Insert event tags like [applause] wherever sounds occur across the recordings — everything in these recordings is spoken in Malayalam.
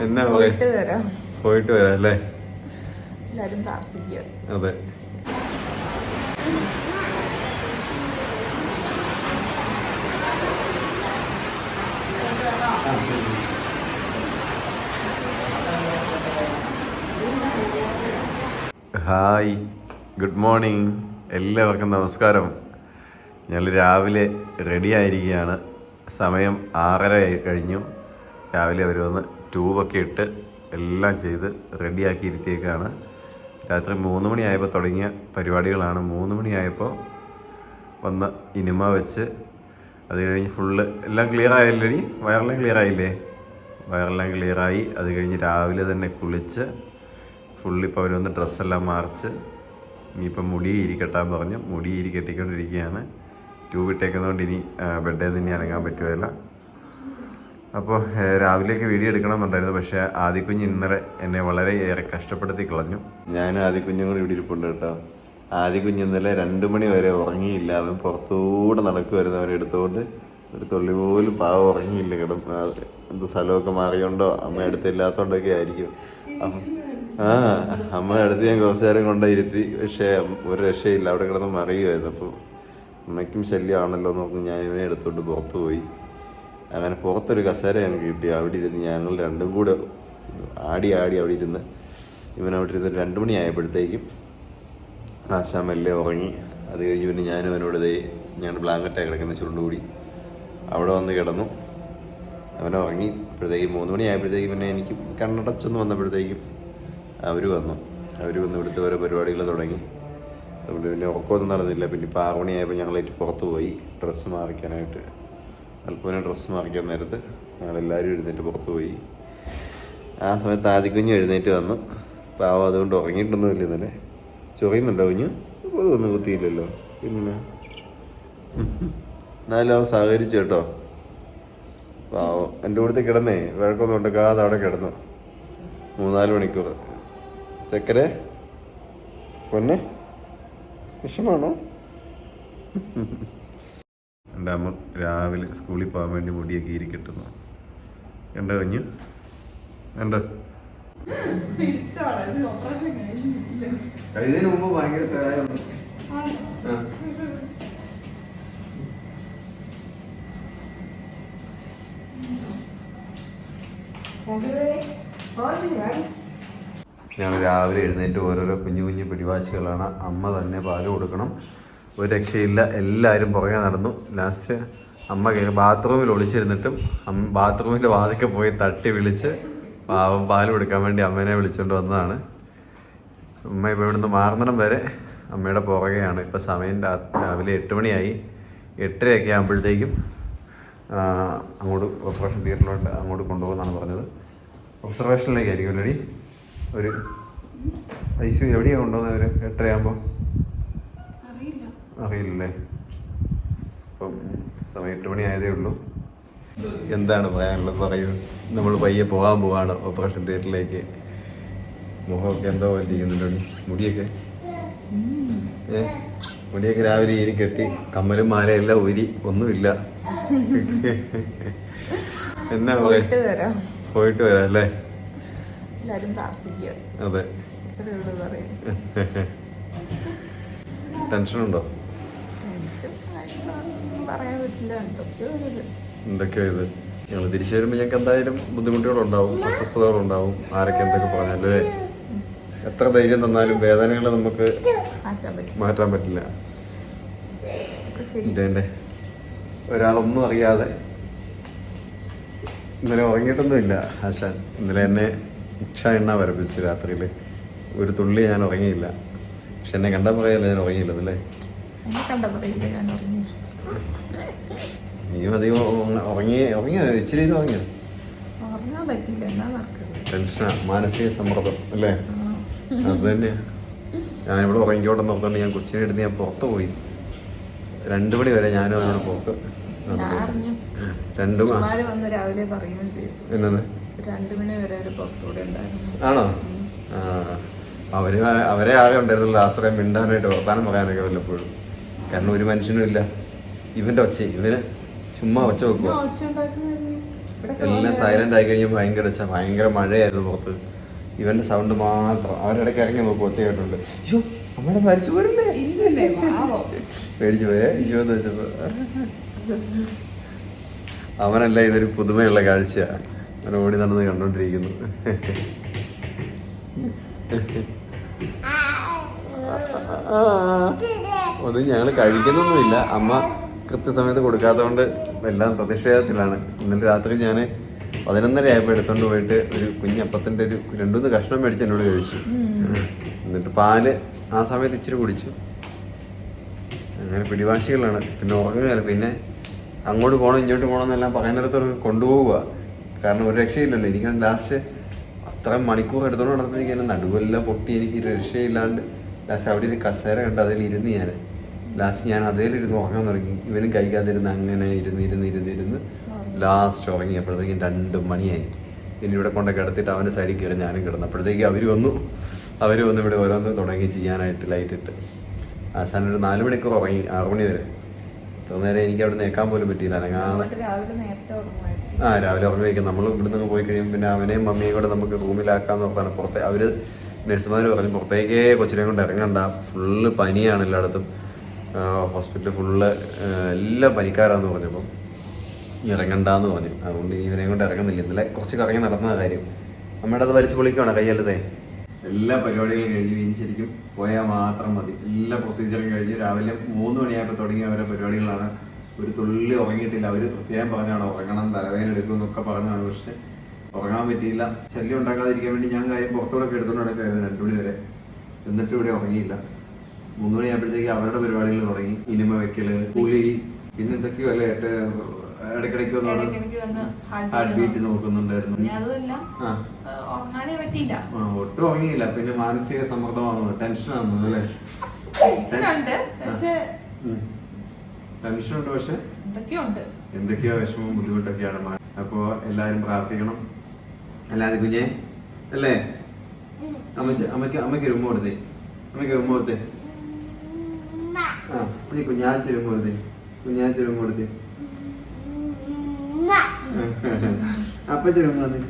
എന്നാ പോയിട്ട് വരാം. പോയിട്ട് വരാം അല്ലേ? എല്ലാരും പ്രാർത്ഥിക്കുക. അതെ. ഹായ്. Good morning. എല്ലാവർക്കും നമസ്കാരം. ഞങ്ങൾ രാവിലെ റെഡി ആയിരിക്കുകയാണ്. സമയം ആറര കഴിഞ്ഞു. രാവിലെ അവർ വന്ന് ട്യൂബൊക്കെ ഇട്ട് എല്ലാം ചെയ്ത് റെഡിയാക്കി ഇരുത്തിയേക്കാണ് രാത്രി മൂന്ന് മണിയായപ്പോൾ തുടങ്ങിയ പരിപാടികളാണ്. മൂന്ന് മണിയായപ്പോൾ വന്ന് ഇനിമ വെച്ച് അത് കഴിഞ്ഞ് ഫുള്ള് എല്ലാം ക്ലിയർ ആയില്ലടി? വയറെല്ലാം ക്ലിയർ ആയില്ലേ? വയറെല്ലാം ക്ലിയർ ആയി. അത് കഴിഞ്ഞ് രാവിലെ തന്നെ കുളിച്ച് ഫുള്ളിപ്പോൾ ഇപ്പോൾ വന്ന് ഡ്രസ്സെല്ലാം മാറിച്ച് ഇനിയിപ്പം മുടി ഇരിക്കട്ടാന്ന് പറഞ്ഞു. മുടി ഇരി കെട്ടിക്കൊണ്ടിരിക്കുകയാണ്. ട്യൂബ് ഇട്ടേക്കുന്നതുകൊണ്ട് ഇനി ബെഡിൽ നിന്ന് ഇനി അനങ്ങാൻ പറ്റുകയില്ല. അപ്പോൾ രാവിലേക്ക് വീഡിയോ എടുക്കണമെന്നുണ്ടായിരുന്നു പക്ഷേ ആദിക്കുഞ്ഞ് ഇന്നലെ എന്നെ വളരെ ഏറെ കഷ്ടപ്പെടുത്തി കളഞ്ഞു. ഞാൻ ആദിക്കുഞ്ഞും കൂടി ഇവിടെ ഇരിപ്പുണ്ട് കേട്ടോ. ആദിക്കുഞ്ഞ് ഇന്നലെ രണ്ട് മണി വരെ ഉറങ്ങിയില്ല. അവൻ പുറത്തൂടെ നടക്കുമായിരുന്നു അവനെ എടുത്തുകൊണ്ട്. ഒരു തുള്ളി പോലും പാവം ഉറങ്ങിയില്ല കിടന്ന്. എന്ത് സ്ഥലമൊക്കെ മാറിയോണ്ടോ? അമ്മ അടുത്തില്ലാത്തോണ്ടൊക്കെ ആയിരിക്കും. ആ അമ്മ അടുത്ത് ഞാൻ കുറച്ചു നേരം കൊണ്ടേ ഇരുത്തി. പക്ഷേ ഒരു രക്ഷയില്ല. അവിടെ കിടന്ന് മറിയുമായിരുന്നു അപ്പോൾ അമ്മയ്ക്കും ശല്യമാണല്ലോ എന്ന് പറഞ്ഞ് ഞാൻ ഇവനെ എടുത്തോണ്ട് പുറത്ത് പോയി. അങ്ങനെ പുറത്തൊരു കസേര ഞങ്ങൾക്ക് കിട്ടി. അവിടെ ഇരുന്ന് ഞങ്ങൾ രണ്ടും കൂടെ ആടി ആടി അവിടെ ഇരുന്ന് ഇവൻ അവിടെ ഇരുന്ന് രണ്ട് മണിയായപ്പോഴത്തേക്കും ആശാ മെല്ലെ ഉറങ്ങി. അത് കഴിഞ്ഞ് പിന്നെ ഞാനും അവനോട് ദേ ഞാൻ ബ്ലാങ്കറ്റായി കിടക്കുന്ന ചുരുണ്ടുകൂടി അവിടെ വന്ന് കിടന്നു. അവൻ ഉറങ്ങി. അപ്പോഴത്തേക്കും മൂന്ന് മണിയായപ്പോഴത്തേക്കും പിന്നെ എനിക്ക് കണ്ണടച്ചൊന്ന് വന്നപ്പോഴത്തേക്കും അവർ വന്നു. അവർ വന്ന് ഇവിടുത്തെ ഓരോ പരിപാടികൾ തുടങ്ങി. അതുകൊണ്ട് പിന്നെ ഉറക്കമൊന്നും നടന്നില്ല. പിന്നെ ഇപ്പോൾ ആറ് മണിയായപ്പോൾ ഞങ്ങളേറ്റ് പുറത്ത് പോയി. ഡ്രസ്സ് മാറിക്കാനായിട്ട്. അല്പനെ ഡ്രസ്സ് മാറിക്കാൻ നേരത്ത് ഞങ്ങളെല്ലാവരും എഴുന്നേറ്റ് പുറത്ത് പോയി. ആ സമയത്ത് ആദിക്കുഞ്ഞ് എഴുന്നേറ്റ് വന്നു. പാവം അതുകൊണ്ട് ഉറങ്ങിയിട്ടൊന്നുമില്ല ഇന്നലെ. ചൊറിയുന്നുണ്ടോ കുഞ്ഞ്? ഒന്നും കുത്തിയില്ലല്ലോ പിന്നെ? എന്നാലും അവൻ സഹകരിച്ചു കേട്ടോ. പാവം. എന്റെ കൂടെ കിടന്നേ. വഴക്കൊന്നും ഉണ്ടാക്കാതെ അവിടെ കിടന്നു. മൂന്നാൽ മണിക്കൂർ. ചക്കരെ? പൊന്നെ? വിഷമാണോ? എന്റെ അമ്മ രാവിലെ സ്കൂളിൽ പോകാൻ വേണ്ടി മുടിയൊക്കെ ഇരിക്കട്ടുന്നു. എന്റെ കുഞ്ഞ്? എന്റെ കഴിഞ്ഞതിന് മുമ്പ് ഭയങ്കര സഹായം ഞങ്ങൾ രാവിലെ എഴുന്നേറ്റ് ഓരോരോ കുഞ്ഞു കുഞ്ഞു പിടിവാശികളാണ്. അമ്മ തന്നെ പാൽ കൊടുക്കണം. ഒരു രക്ഷയില്ല. എല്ലാവരും പുറകെ നടന്നു. ലാസ്റ്റ് അമ്മ ബാത്റൂമിൽ ഒളിച്ചിരുന്നിട്ടും അമ്മ ബാത്റൂമിന്റെ വാതിക്കെ പോയി തട്ടി വിളിച്ച് പാവം പാൽ കൊടുക്കാൻ വേണ്ടി അമ്മേനെ വിളിച്ചുകൊണ്ട് വന്നതാണ്. അമ്മ ഇപ്പോൾ ഇവിടുന്ന് മാറുന്നിടം വരെ അമ്മയുടെ പുറകെയാണ്. ഇപ്പോൾ സമയം രാവിലെ എട്ട് മണിയായി. എട്ടരയൊക്കെ ആകുമ്പോഴത്തേക്കും അങ്ങോട്ട് ഓപ്പറേഷൻ തിയേറ്ററിലോട്ട് അങ്ങോട്ട് കൊണ്ടുപോകുന്നതാണ് പറഞ്ഞത്. ഒബ്സർവേഷനിലേക്ക് ആയിരിക്കും ഓൾറെഡി ഒരു ഐശു എവിടെയാണ് കൊണ്ടുപോകുന്നത് ഒരു എട്ടരയാകുമ്പോൾ അറിയില്ലേ. അപ്പം സമയം എട്ട് മണി ആയതേ ഉള്ളൂ. എന്താണ് പറയാനുള്ളത്? പറയൂ. നമ്മൾ പയ്യെ പോകാൻ പോവാണ് ഓപ്പറേഷൻ തിയേറ്ററിലേക്ക്. മുഖമൊക്കെ എന്തോ പോലെ ഇരിക്കുന്നുണ്ടോ മുടിയൊക്കെ? ഏ? മുടിയൊക്കെ രാവിലെ ഇരി കെട്ടി. കമ്മലും മാലയെല്ലാം ഊരി. ഒന്നുമില്ല. [laughs] എന്നാ പോയിട്ട് വരാം. പോയിട്ട് വരാം അല്ലേ? എല്ലാരും പ്രാർത്ഥിക്കുക. അതെ. ടെൻഷൻ പറ്റില്ല. എന്തൊക്കെയോ ഇത്. ഞങ്ങൾ തിരിച്ചു വരുമ്പോൾ ഞങ്ങൾക്ക് എന്തായാലും ബുദ്ധിമുട്ടുകളുണ്ടാവും അസ്വസ്ഥതകളുണ്ടാവും. ആരൊക്കെ എന്തൊക്കെ പറഞ്ഞാലേ എത്ര ധൈര്യം തന്നാലും വേദനകൾ നമുക്ക് മാറ്റാൻ പറ്റില്ല. ശരി. ഒരാളൊന്നും അറിയാതെ ഇന്നലെ ഉറങ്ങിയിട്ടൊന്നുമില്ല ആശാൻ. ഇന്നലെ എന്നെ ഉച്ച എണ്ണ വരപ്പിച്ചു രാത്രിയിൽ ഒരു തുള്ളി ഞാൻ ഉറങ്ങിയില്ല. പക്ഷെ എന്നെ കണ്ടാൽ പറയല്ല ഞാൻ ഉറങ്ങിയില്ലതല്ലേ എന്നെ കണ്ട പറയില്ല ഞാൻ ഉറങ്ങി നീയും അധികം ഉറങ്ങ- ഉറങ്ങി ഉറങ്ങിയോ? ഇച്ചിരി ഉറങ്ങിയോ? ടെൻഷനാ. മാനസിക സമ്മർദ്ദം അല്ലേ? അത് തന്നെയാ. ഞാനിവിടെ ഉറങ്ങിക്കോട്ടെ നോക്കണ്ട് ഞാൻ കൊച്ചിനെ എടുത്ത് ഞാൻ പുറത്ത് പോയി. രണ്ടു മണി വരെ ഞാനും അവനോട് പുറത്ത് രണ്ടു മ- ആണോ? ആ അവർ അവരെ ആകെ ഉണ്ടായിരുന്നല്ലോ. ആശ്രയം മിണ്ടാനായിട്ട് വർത്താനം പറയാനൊക്കെ വല്ലപ്പോഴും. കാരണം ഒരു മനുഷ്യനും ഇല്ല. ഇവന്റെ ഒച്ച ഇവന് ചുമ്മാ ഒച്ച വെക്കുക എല്ലാം സൈലന്റ് ആയി കഴിഞ്ഞാൽ ഭയങ്കര ഒച്ച ഭയങ്കര മഴയായിരുന്നു പുറത്ത്. ഇവന്റെ സൗണ്ട് മാത്രം. അവരിടയ്ക്ക് ഇറങ്ങി നോക്കും ഒച്ച കേട്ടുണ്ട് അയ്യോ അമ്മയുടെ മരിച്ചു പോരില്ലേ? പേടിച്ചു പോയേ അയ്യോ എന്ന് വെച്ചപ്പോ. അവനല്ല ഇതൊരു പുതുമയുള്ള കാഴ്ച അവൻ ഓടി നടന്ന് കണ്ടോണ്ടിരിക്കുന്നു. ഒന്നും ഞങ്ങൾ കഴിക്കുന്നൊന്നുമില്ല. അമ്മ കൃത്യസമയത്ത് കൊടുക്കാത്തതുകൊണ്ട് എല്ലാം പ്രതിഷേധത്തിലാണ്. ഇന്നലെ രാത്രി ഞാൻ പതിനൊന്നര ആയപ്പോൾ എടുത്തോണ്ട് പോയിട്ട് ഒരു കുഞ്ഞപ്പത്തിന്റെ ഒരു രണ്ടുമൂന്ന് കഷ്ണം മേടിച്ച് എന്നോട് കഴിച്ചു. എന്നിട്ട് പാൽ ആ സമയത്ത് ഇച്ചിരി കുടിച്ചു. അങ്ങനെ പിടിവാശികളാണ് പിന്നെ ഉറങ്ങുകയല്ല. പിന്നെ അങ്ങോട്ട് പോകണം ഇങ്ങോട്ട് പോകണം എന്നെല്ലാം പറയുന്നിടത്തോട് കൊണ്ടുപോവുക. കാരണം ഒരു രക്ഷയില്ലല്ലോ. എനിക്ക് ലാസ്റ്റ് അത്ര മണിക്കൂർ എടുത്തോണ്ട് നടന്നപ്പോഴേക്കും നടുവെല്ലാം പൊട്ടി. എനിക്ക് രക്ഷയില്ലാണ്ട് ലാസ്റ്റ് അവിടെ ഒരു കസേര കണ്ട് അതിൽ ഇരുന്ന് ഞാൻ ലാസ്റ്റ് ഞാൻ അതിലിരുന്ന് ഉറങ്ങാൻ തുടങ്ങി. ഇവനും കഴിക്കാതിരുന്ന് അങ്ങനെ ഇരുന്ന് ഇരുന്ന് ഇരുന്ന് ഇരുന്ന് ലാസ്റ്റ് ഉറങ്ങിയപ്പോഴത്തേക്കും രണ്ട് മണിയായി. ഇനി ഇവിടെ കൊണ്ട് കിടത്തിട്ട് അവന്റെ സൈഡിൽ കയറി ഞാനും കിടന്നു. അപ്പോഴത്തേക്ക് അവർ വന്നു. അവർ വന്ന് ഇവിടെ ഓരോന്ന് തുടങ്ങി ചെയ്യാനായിട്ട് ലൈറ്റ് ഇട്ട്. ആശാൻ ഒരു നാല് മണിക്കൂർ ഉറങ്ങി ആറ് മണി വരെ. ഇത്ര നേരം എനിക്ക് അവിടെ നിൽക്കാൻ പോലും പറ്റിയില്ല. അനങ്ങാതെ ആ രാവിലെ ഉറങ്ങിയിരിക്കും നമ്മൾ ഇവിടെ നിന്ന് പോയി കഴിയുമ്പോൾ പിന്നെ അവനെയും മമ്മിയും കൂടെ നമുക്ക് റൂമിലാക്കാന്ന് നോക്കാണ് പുറത്തെ അവർ നഴ്സുമാർ പറഞ്ഞു പുറത്തേക്കേ കൊച്ചിനെ കൊണ്ട് ഇറങ്ങണ്ട. ഫുള്ള് പനിയാണ് എല്ലായിടത്തും. ഹോസ്പിറ്റലിൽ ഫുള്ള് എല്ലാ പനിക്കാരാന്ന് പറഞ്ഞപ്പം ഇറങ്ങണ്ടെന്ന് പറഞ്ഞു. അതുകൊണ്ട് ഇവനെ കൊണ്ട് ഇറങ്ങുന്നില്ല. ഇന്നലെ കുറച്ച് കറങ്ങി നടന്ന കാര്യം. നമ്മുടെ അത് വലിച്ചു പൊളിക്കുവാണ് കയ്യല്ലതേ എല്ലാ പരിപാടികളും കഴിഞ്ഞ് ഇനി ശരിക്കും പോയാൽ മാത്രം മതി. എല്ലാ പ്രൊസീജിയറും കഴിഞ്ഞ് രാവിലെ മൂന്ന് മണിയായപ്പോൾ തുടങ്ങിയ അവരുടെ പരിപാടികളാണ്. ഒരു തുള്ളി ഉറങ്ങിയിട്ടില്ല. അവർ പ്രത്യേകം പറഞ്ഞാണ് ഉറങ്ങണം തലവേദന എടുക്കും എന്നൊക്കെ പറഞ്ഞാണ്. പക്ഷെ ഉറങ്ങാൻ പറ്റിയില്ല. ശല്യം ഉണ്ടാക്കാതിരിക്കാൻ വേണ്ടി ഞാൻ കാര്യം പുറത്തോടൊക്കെ എടുത്തോണ്ട് നടക്കായിരുന്നു രണ്ടു മണി വരെ. എന്നിട്ട് ഇവിടെ ഉറങ്ങിയില്ല. മൂന്ന് മണിയായപ്പോഴത്തേക്ക് അവരുടെ പരിപാടികൾ തുടങ്ങി. ഇനിമ വെക്കൽ കൂലി പിന്നെ എന്തൊക്കെയോ അല്ലേ ഇടയ്ക്കിടയ്ക്ക് വന്ന് ഹാർട്ട് ബീറ്റ് നോക്കുന്നുണ്ടായിരുന്നു. പറ്റില്ല ഉറങ്ങാനേ പറ്റിയില്ല. ആ, ഒട്ടും ഉറങ്ങിയില്ല. പിന്നെ മാനസിക സമ്മർദ്ദമാണെന്ന് ടെൻഷനാണെന്ന് അല്ലേ? ടെൻഷനുണ്ട് പക്ഷെ ടെൻഷനുണ്ട് പക്ഷെ? എന്തൊക്കെയുണ്ട്? എന്തൊക്കെയോ വിഷമവും ബുദ്ധിമുട്ടൊക്കെയാണ് അപ്പോ എല്ലാരും പ്രാർത്ഥിക്കണം. അല്ലാതെ കുഞ്ഞെ അല്ലേ? അമ്മച്ച് അമ്മയ്ക്ക് അമ്മയ്ക്ക് രൂപ കൊടുത്തേ. അമ്മയ്ക്ക് രൂപ കൊടുത്തേ. ആ നീ കുഞ്ഞാഴ്ച രൂപ കൊടുത്തേ. കുഞ്ഞാഴ്ച രൂപ കൊടുത്തേ. അപ്പച്ച രൂപ തന്നേ?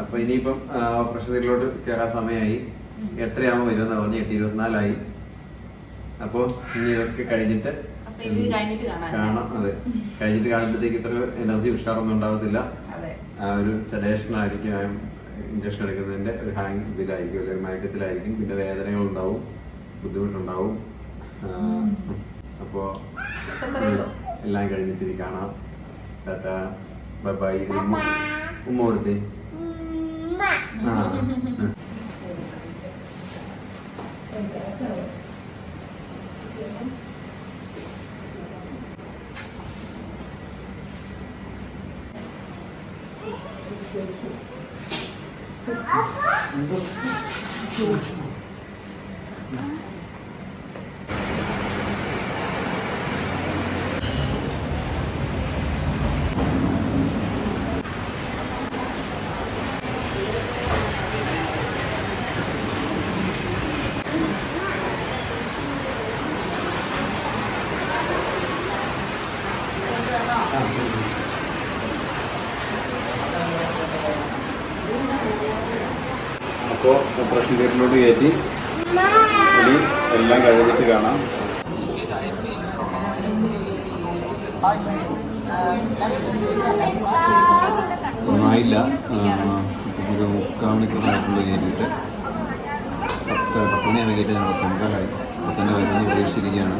അപ്പൊ ഇനിയിപ്പം ഓപ്പറേഷൻ കയറാൻ സമയമായി. എട്ടരയാകുമ്പോൾ വരുമെന്ന് പറഞ്ഞ് എട്ട് ഇരുപത്തിനാലായി. അപ്പോ ഇനി ഇതൊക്കെ കഴിഞ്ഞിട്ട് കാണാം അതെ. കഴിഞ്ഞിട്ട് കാണുമ്പോഴത്തേക്ക് ഇത്ര എനർജി ഉഷാറൊന്നും ഉണ്ടാവത്തില്ല. ആ ഒരു സെഡേഷൻ ആയിരിക്കും ഇഞ്ചക്ഷൻ എടുക്കുന്നതിന്റെ ഒരു ഹാങ് ഇതിലായിരിക്കും അല്ലെങ്കിൽ മയക്കത്തിലായിരിക്കും. പിന്നെ വേദനകൾ ഉണ്ടാവും ബുദ്ധിമുട്ടുണ്ടാവും. ആ, അപ്പോ അത്രേ ഉള്ളൂ. എല്ലാം കഴിഞ്ഞിട്ട് ഇനി കാണാം. Tá, tá. Bye bye. Bye bye. O morde. Operation തിയേറ്ററിലോട്ട് കയറ്റി ഇനി എല്ലാം കഴിഞ്ഞിട്ട് കാണാം. ഒന്നായില്ല. ഒരു മുക്കാൽ മണിക്കൂറായിട്ടുള്ള കയറ്റിയിട്ട് പത്ത് പത്ത് മണിയാണ് കയറ്റി പത്തൊമ്പതായി പത്തന്നെ വരുമെന്ന് പ്രതീക്ഷിച്ചിരിക്കുകയാണ്